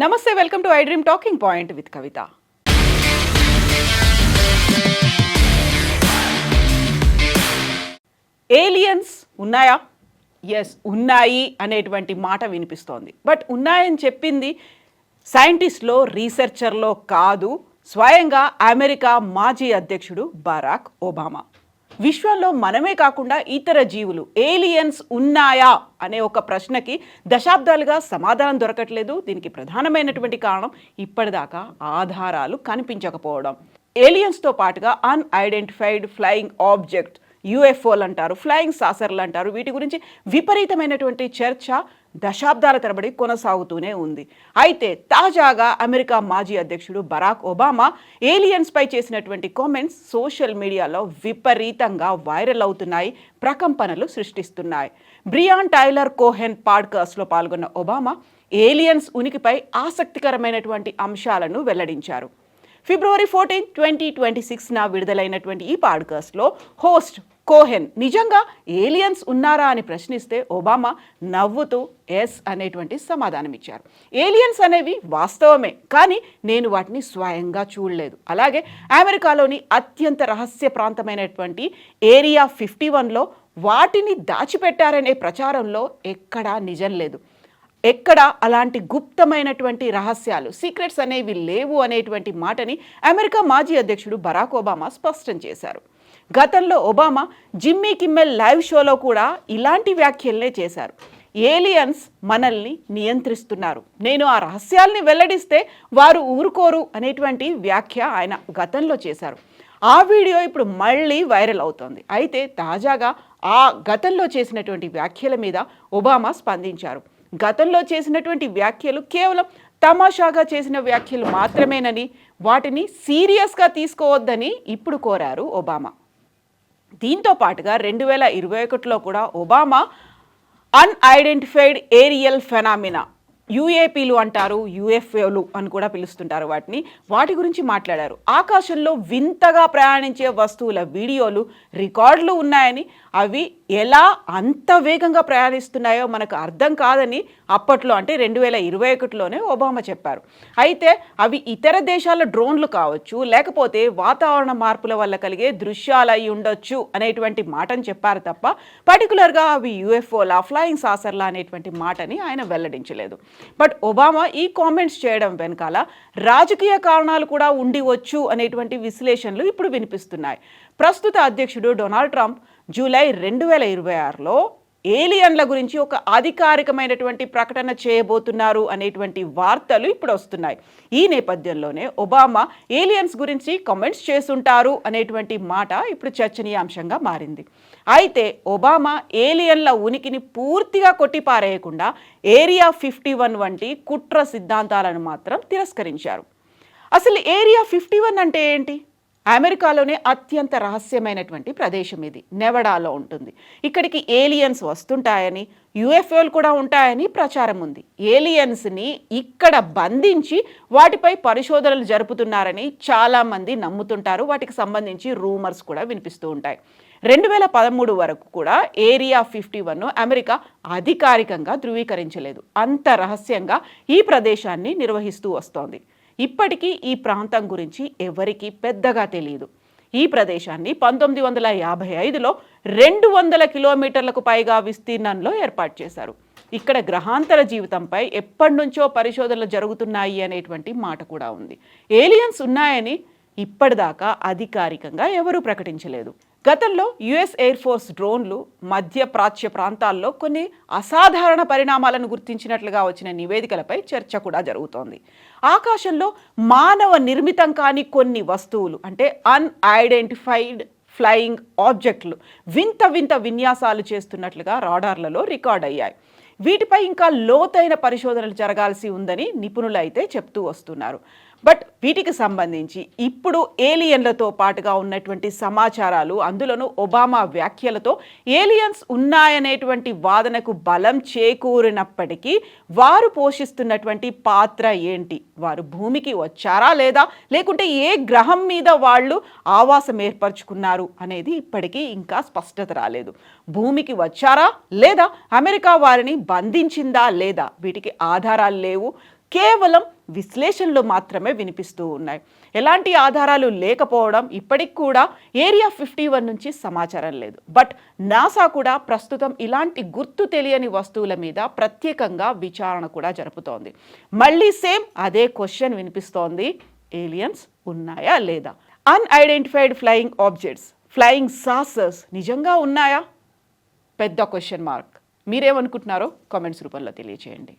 నమస్తే welcome to I dream talking point with Kavitha. Aliens ఉన్నాయా? Yes ఉన్నాయి అనేటువంటి మాట వినిపిస్తోంది. బట్ ఉన్నాయని చెప్పింది సైంటిస్ట్లో రీసెర్చర్లో కాదు స్వయంగా అమెరికా మాజీ అధ్యక్షుడు బరాక్ ఒబామా. విశ్వంలో మనమే కాకుండా ఇతర జీవులు ఏలియన్స్ ఉన్నాయా అనే ఒక ప్రశ్నకి దశాబ్దాలుగా సమాధానం దొరకట్లేదు. దీనికి ప్రధానమైనటువంటి కారణం ఇప్పటిదాకా ఆధారాలు కనిపించకపోవడం. ఏలియన్స్తో పాటుగా అన్ఐడెంటిఫైడ్ ఫ్లయింగ్ ఆబ్జెక్ట్ యుఎఫ్ఓలు అంటారు ఫ్లయింగ్ సాసర్లు అంటారు. వీటి గురించి విపరీతమైనటువంటి చర్చ దశాబ్దాల తరబడి కొనసాగుతూనే ఉంది. అయితే తాజాగా అమెరికా మాజీ అధ్యక్షుడు బరాక్ ఒబామా ఏలియన్స్పై చేసినటువంటి కామెంట్స్ సోషల్ మీడియాలో విపరీతంగా వైరల్ అవుతున్నాయి ప్రకంపనలు సృష్టిస్తున్నాయి. బ్రియాన్ టైలర్ కోహెన్ పాడ్కాస్ట్లో పాల్గొన్న ఒబామా ఏలియన్స్ ఉనికిపై ఆసక్తికరమైనటువంటి అంశాలను వెల్లడించారు. ఫిబ్రవరి ఫోర్టీన్ ట్వంటీ ట్వంటీ సిక్స్న విడుదలైనటువంటి ఈ పాడ్కాస్ట్లో హోస్ట్ కోహెన్. నిజంగా ఏలియన్స్ ఉన్నారా అని ప్రశ్నిస్తే ఒబామా నవ్వుతూ ఎస్ అనేటువంటి సమాధానం ఇచ్చారు ఏలియన్స్ అనేవి వాస్తవమే కానీ నేను వాటిని స్వయంగా చూడలేదు. అలాగే అమెరికాలోని అత్యంత రహస్య ప్రాంతమైనటువంటి ఏరియా ఫిఫ్టీ వన్లో వాటిని దాచిపెట్టారనే ప్రచారంలో ఎక్కడా నిజం లేదు. ఎక్కడ అలాంటి గుప్తమైనటువంటి రహస్యాలు సీక్రెట్స్ అనేవి లేవు అనేటువంటి మాటని అమెరికా మాజీ అధ్యక్షుడు బరాక్ ఒబామా స్పష్టం చేశారు. గతంలో ఒబామా జిమ్మీ కిమ్మెల్ లైవ్ షోలో కూడా ఇలాంటి వ్యాఖ్యలనే చేశారు. ఏలియన్స్ మనల్ని నియంత్రిస్తున్నారు. నేను ఆ రహస్యాల్ని వెల్లడిస్తే వారు ఊరుకోరు అనేటువంటి వ్యాఖ్య ఆయన గతంలో చేశారు. ఆ వీడియో ఇప్పుడు మళ్ళీ వైరల్ అవుతోంది. అయితే తాజాగా ఆ గతంలో చేసినటువంటి వ్యాఖ్యల మీద ఒబామా స్పందించారు. గతంలో చేసినటువంటి వ్యాఖ్యలు కేవలం తమాషాగా చేసిన వ్యాఖ్యలు మాత్రమేనని వాటిని సీరియస్గా తీసుకోవద్దని ఇప్పుడు కోరారు ఒబామా. దీంతో పాటుగా రెండు వేల ఇరవై ఒకటిలో కూడా ఒబామా అన్ఐడెంటిఫైడ్ ఏరియల్ ఫెనామినా యుఏపీలు అంటారు యుఎఫ్ఏలు అని కూడా పిలుస్తుంటారు వాటిని. వాటి గురించి మాట్లాడారు. ఆకాశంలో వింతగా ప్రయాణించే వస్తువుల వీడియోలు రికార్డులు ఉన్నాయని అవి ఎలా అంత వేగంగా ప్రయాణిస్తున్నాయో మనకు అర్థం కాదని అప్పట్లో అంటే రెండు వేల ఇరవై ఒకటిలోనే ఒబామా చెప్పారు. అయితే అవి ఇతర దేశాల డ్రోన్లు కావచ్చు లేకపోతే వాతావరణ మార్పుల వల్ల కలిగే దృశ్యాలు అయి ఉండొచ్చు అనేటువంటి మాటను చెప్పారు తప్ప పర్టికులర్గా అవి యుఎఫ్ఓలా ఫ్లయింగ్ సాసర్లా అనేటువంటి మాటని ఆయన వెల్లడించలేదు. బట్ ఒబామా ఈ కామెంట్స్ చేయడం వెనకాల రాజకీయ కారణాలు కూడా ఉండివచ్చు అనేటువంటి విశ్లేషణలు ఇప్పుడు వినిపిస్తున్నాయి. ప్రస్తుత అధ్యక్షుడు డొనాల్డ్ ట్రంప్ జూలై రెండు వేల ఇరవై ఆరులో ఏలియన్ల గురించి ఒక అధికారికమైనటువంటి ప్రకటన చేయబోతున్నారు అనేటువంటి వార్తలు ఇప్పుడు వస్తున్నాయి. ఈ నేపథ్యంలోనే ఒబామా ఏలియన్స్ గురించి కామెంట్స్ చేసుంటారు అనేటువంటి మాట ఇప్పుడు చర్చనీయాంశంగా మారింది. అయితే ఒబామా ఏలియన్ల ఉనికిని పూర్తిగా కొట్టిపారేయకుండా ఏరియా ఫిఫ్టీ వన్ వంటి కుట్ర సిద్ధాంతాలను మాత్రం తిరస్కరించారు. అసలు ఏరియా ఫిఫ్టీ వన్ అంటే ఏంటి? అమెరికాలోనే అత్యంత రహస్యమైనటువంటి ప్రదేశం ఇది. నెవడాలో ఉంటుంది. ఇక్కడికి ఏలియన్స్ వస్తుంటాయని యుఎఫ్ఓలు కూడా ఉంటాయని ప్రచారం ఉంది. ఏలియన్స్ని ఇక్కడ బంధించి వాటిపై పరిశోధనలు జరుపుతున్నారని చాలామంది నమ్ముతుంటారు. వాటికి సంబంధించి రూమర్స్ కూడా వినిపిస్తూ ఉంటాయి. రెండు వేల పదమూడు వరకు కూడా ఏరియా ఫిఫ్టీ వన్ను అమెరికా అధికారికంగా ధృవీకరించలేదు. అంత రహస్యంగా ఈ ప్రదేశాన్ని నిర్వహిస్తూ వస్తోంది. ఇప్పటికీ ఈ ప్రాంతం గురించి ఎవరికీ పెద్దగా తెలియదు ఈ ప్రదేశాన్ని పంతొమ్మిది వందల యాభై ఐదులో రెండు వందల కిలోమీటర్లకు పైగా విస్తీర్ణంలో ఏర్పాటు చేశారు. ఇక్కడ గ్రహాంతర జీవితంపై ఎప్పటి నుంచో పరిశోధనలు జరుగుతున్నాయి అనేటువంటి మాట కూడా ఉంది. ఏలియన్స్ ఉన్నాయని ఇప్పటిదాకా అధికారికంగా ఎవరూ ప్రకటించలేదు. గతంలో యుఎస్ ఎయిర్ ఫోర్స్ డ్రోన్లు మధ్య ప్రాచ్య ప్రాంతాల్లో కొన్ని అసాధారణ పరిణామాలను గుర్తించినట్లుగా వచ్చిన నివేదికలపై చర్చ కూడా జరుగుతోంది. ఆకాశంలో మానవ నిర్మితం కాని కొన్ని వస్తువులు అంటే అన్ఐడెంటిఫైడ్ ఫ్లయింగ్ ఆబ్జెక్టులు వింత వింత విన్యాసాలు చేస్తున్నట్లుగా రాడార్లలో రికార్డ్ అయ్యాయి. వీటిపై ఇంకా లోతైన పరిశోధనలు జరగాల్సి ఉందని నిపుణులు అయితే చెప్తూ వస్తున్నారు. బట్ వీటికి సంబంధించి ఇప్పుడు ఏలియన్లతో పాటుగా ఉన్నటువంటి సమాచారాలు అందులోనూ ఒబామా వ్యాఖ్యలతో ఏలియన్స్ ఉన్నాయనేటువంటి వాదనకు బలం చేకూరినప్పటికీ వారు పోషిస్తున్నటువంటి పాత్ర ఏంటి? వారు భూమికి వచ్చారా లేదా? లేకుంటే ఏ గ్రహం మీద వాళ్ళు ఆవాసం ఏర్పరచుకున్నారు అనేది ఇప్పటికీ ఇంకా స్పష్టత రాలేదు. భూమికి వచ్చారా లేదా? అమెరికా వారిని బంధించిందా లేదా? వీటికి ఆధారాలు లేవు. కేవలం విశ్లేషణలు మాత్రమే వినిపిస్తూ ఉన్నాయి. ఎలాంటి ఆధారాలు లేకపోవడం ఇప్పటికి కూడా ఏరియా ఫిఫ్టీ వన్ నుంచి సమాచారం లేదు. బట్ నాసా కూడా ప్రస్తుతం ఇలాంటి గుర్తు తెలియని వస్తువుల మీద ప్రత్యేకంగా విచారణ కూడా జరుపుతోంది. మళ్ళీ సేమ్ అదే క్వశ్చన్ వినిపిస్తోంది. ఏలియన్స్ ఉన్నాయా లేదా? Unidentified flying objects flying saucers నిజంగా ఉన్నాయా? పెద్ద క్వశ్చన్ మార్క్. మీరేమనుకుంటున్నారో కామెంట్స్ రూపంలో తెలియచేయండి.